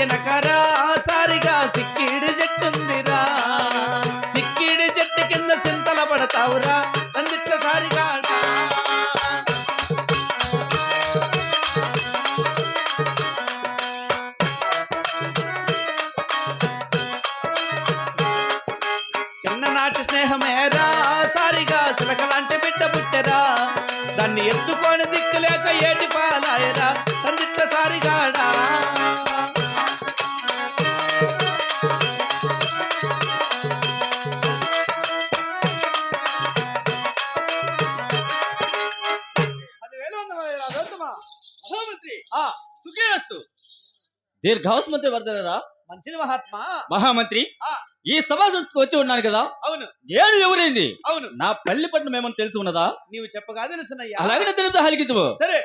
అవ్వగారింటి సారిగా సిక్కిడి జట్టుందిరా. సిక్కిడి చెట్టు కింద సింతల పడతావురా. అందుట్ల సారిగా దీర్ఘాస్మతి వర్ధనరా మంచిది మహాత్మా. మహామంత్రి ఆ. ఈ సభా సంస్థకు వచ్చి ఉన్నాను కదా. అవును. నేను ఎవరైంది? అవును. నా పల్లి పట్నం ఏమని తెలిసి ఉన్నదా? నీవు చెప్పగా తెలుసునయ్యా అలాగే తెలుసు హలికించు సరే.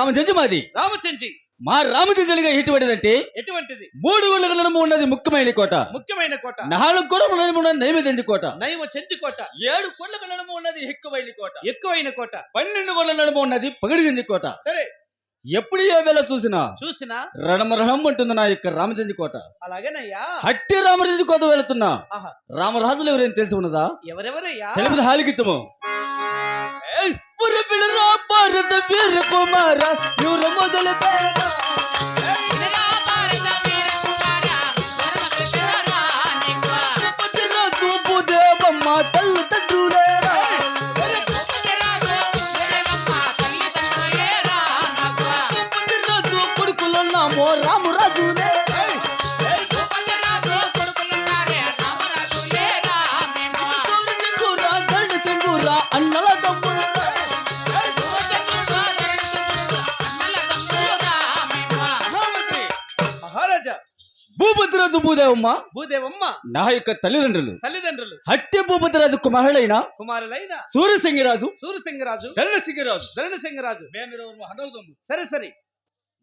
రామచంద్ర మాది. రామచంచి మా రామచంద్రుడిగా ఎటువంటిదంటే ఎటువంటిది? మూడు ఊళ్ళ నడుము ఉన్నది ముఖ్యమైన కోట. ముఖ్యమైన కోట. నాలుగు నడుము ఉన్నది నైవేద్య కోట. నైవ చెంచి కోట. ఏడు కొండల నడుము ఉన్నది ఎక్కువైన కోట. ఎక్కువైన కోట. పన్నెండు కొండల నడుము ఉన్నది పగిడిగింది కోట. సరే. ఎప్పుడు ఏ వేళ చూసినా చూసినా? రణమ రణం అంటుంది నా యొక్క రామచంద్ర కోట. అలాగేనయ్యా? హట్టి రామచంద్ర కోట వెళుతున్నా. రామరాజులు ఎవరైనా తెలిసి ఉన్నదా ఎవరెవరయ్యా? తెలుపుది హాలికిత్తము? ఏయ్, పురపిల్లరా భారత వీర కుమార ఎవరు మొదలు భూపతిరాజు భూదేవమ్మ. భూదేవమ్మ. నా యొక్క తల్లిదండ్రులు. తల్లిదండ్రులు. హట్టి భూపతిరాజు కుమారుడైన కుమారులైన సూర్యసింగరాజు సూరసింగరాజు ధరణసింగరాజు ధరణసింగరాజు మేనరవరు సరే సరే.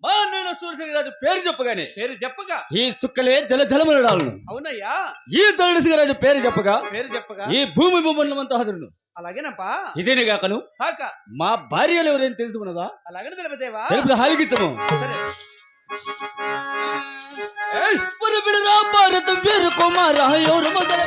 మా నేను సూర్యసింగరాజు పేరు చెప్పగానే పేరు చెప్పగా. ఈ సుక్కలే జల జలమరడాలను అవునయ్యా. ఈ ధరణసింగరాజు పేరు చెప్పగా పేరు చెప్పగా. ఈ భూమి భూమండలమంతా హదురును అలాగేనప్పా. ఇదేనే కాకను? కాక. మా భార్యలు ఎవరైనా తెలుసుకున్నదా? అలాగనే తెలిపదేవా తెలుపు హాలిగిత్తము సరే. ஒரு விழுறா பாரு தும்பியிருக்கும் மராயோர் முதல்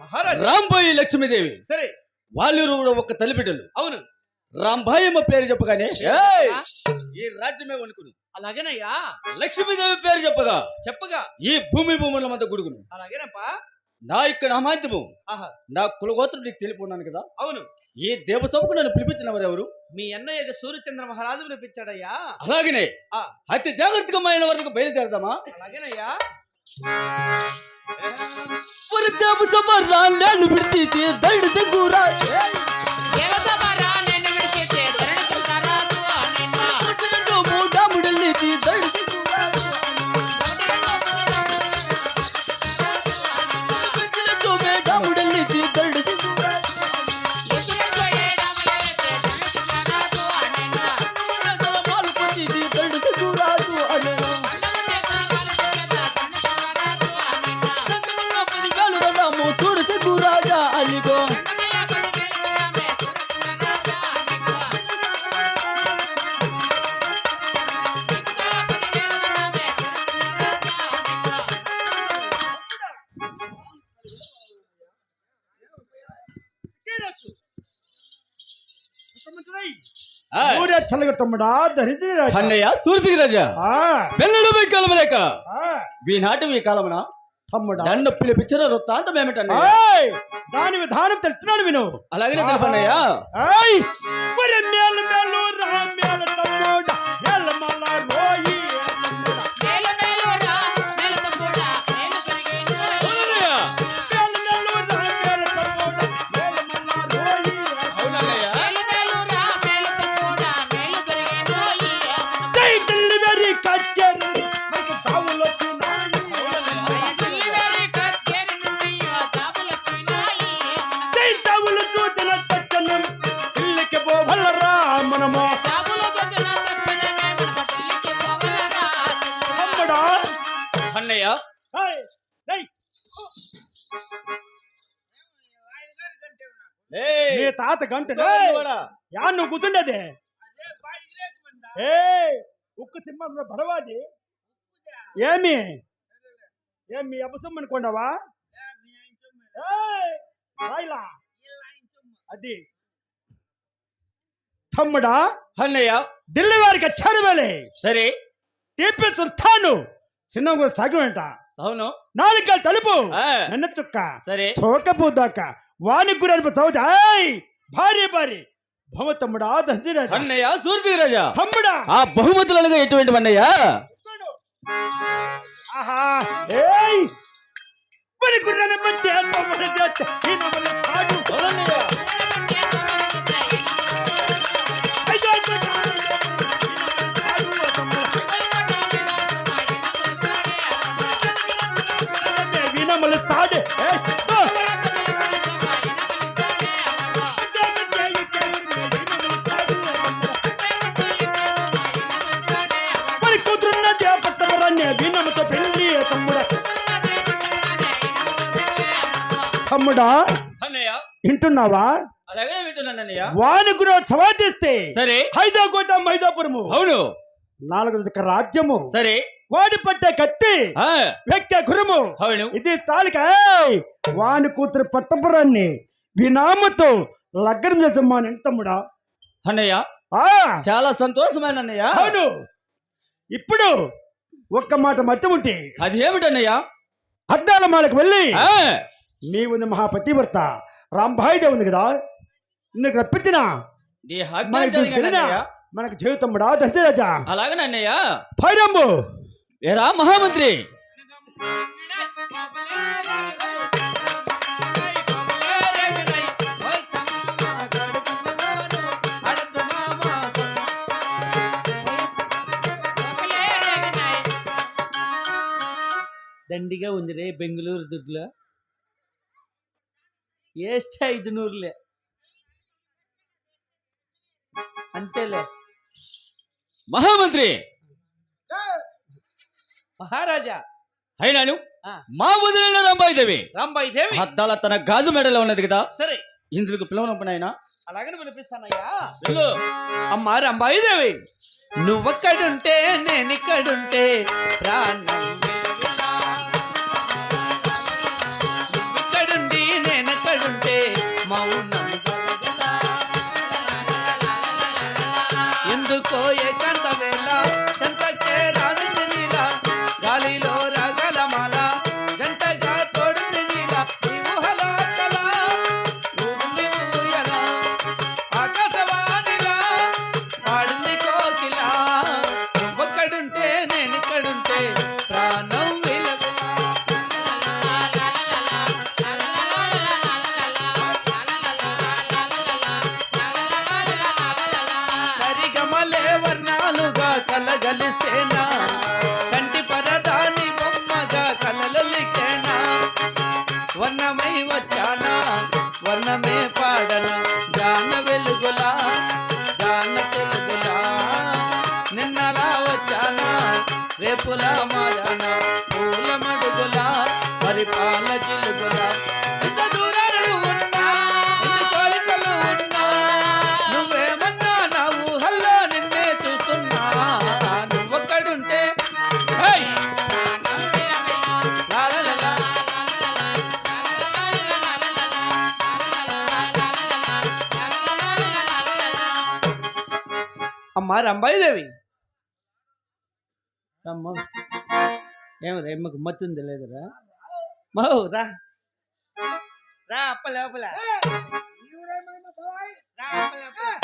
మహారాజా. రాంబాయి లక్ష్మీదేవి. సరే. వాళ్ళు కూడా ఒక తల్లిబిడ్డలు. అవును. రాంబాయమ్మ పేరు చెప్పగానే "ఏయ్, ఈ రాజ్యమే వణుకును. అలాగేనయ్యా. లక్ష్మీదేవి పేరు చెప్పగా. చెప్పగా. ఈ భూమి భూముల మధ్య గుడుగును. అలాగేనప్పా. నా యొక్క నామాద్యము ఆహా. నా కులగోత్రం నీకు తెలిపి కదా. అవును. ఈ దేవసభకు నన్ను పిలిపించిన ఎవరు? మీ అన్నయ్య సూర్యచంద్ర మహారాజు పిలిపించాడయ్యా. అలాగనే. అతి జాగ్రత్తగా మైన వరకు బయలుదేరదామా? అలాగేనయ్యా. నేను విడిచి దడిసి అన్నయ్య సూర్సిగి రాజా ఆ, పెళ్ళడు పోయి కాలమలేక ఆ, ఈనాటి ఈ కాలమున తమ్ముడా. నన్ను పిలిపించిన వృత్తాంతం ఏయ్, దాని విధానం తెలుస్తున్నాను విను. అలాగనే తెలుపన్నయ్య ఏయ్, నీ తాత గంట. యా నువ్వు కూర్చుండేది? ఏ ఉక్కు సింహం బడవాది ఏమి? ఏమి? అబసం అనుకోండావా ఏయ్, రాయిలా. అది. తమ్ముడా? అన్నయ్య. ఢిల్లీ వారికి వచ్చారు వేలే సరే. తీపి చుట్టాను చిన్న కూడా సాగమంట. అవును. నాలుగు తలుపు. ఆ, నన్న చుక్క. సరే. తోకపోదాక వాని గురి చదువుతా భార్య భార్య భవ తమ్ముడా దంతిరాజా అన్నయ్య సూర్సిగి రాజా తమ్ముడా. ఆ బహుమతులు ఎటువంటి అన్నయ్య? ఆహా ఏయ్ మరి గుర్రన బట్టి తమ్ముడు చేత ఈ నమ్మని కాదు. తమ్ముడా? వింటున్నావా? వాని గురు సమాధిస్తే సరే. హైదరాబాద్ మైదాపురము. అవును. నాలుగు రాజ్యము. సరే. వాడి పట్టే కత్తి వ్యక్తి గురుము. అవును. ఇది తాలిక! వాని కూతురు పట్టపురాన్ని వినామతో లగ్నం చేసమ్మా నేను తమ్ముడా? అన్నయ్య. ఆ. చాలా సంతోషమైన అన్నయ్య. అవును. ఇప్పుడు ఒక్క మాట మట్టి ఉంటే అది ఏమిటన్నయ్య అద్దాల మాలకు వెళ్ళి నీవు మహాపతివ్రత. రాంభాయిదే ఉంది కదా? నీకు రప్పించిన మనకి జరిగిన తీసుకెళ్ళినా అన్నయ్య. మనకు జీవితమ్ముడా దశరాజా అలాగనే అన్నయ్య. భైరంబు ఏరా మహామంత్రి. దండిగా ఉంది రే బెంగళూరు దుడ్లో వేస్తే ఐదు నూరులే అంతేలే. మహామంత్రి! మహారాజా! అయినాను ఆ. మా వదిలిన రంబాయిదేవి రాంబాయి దేవి? అద్దాల తన గాజు మెడలో ఉన్నది కదా? సరే. ఇందుకు పిలవనప్పుడైనా అలాగనే వినిపిస్తానయ్యా. వెళ్ళు. అమ్మా రంబాయి దేవి నువ్వక్కడుంటే నేను ఇక్కడుంటే ప్రాణం మౌనంగా జాన జాన తెలుగులా. నిన్నలా వచ్చానా రేపులా మారానా పూల మడుగులా పరిపాల అమ్మా రంబాయిదేవి అమ్మ ఏమి రేమ్మకు మత్తుంది లేదురా. మౌ రా. రా అప్పలే అప్పలే రా అప్పలే అప్పలే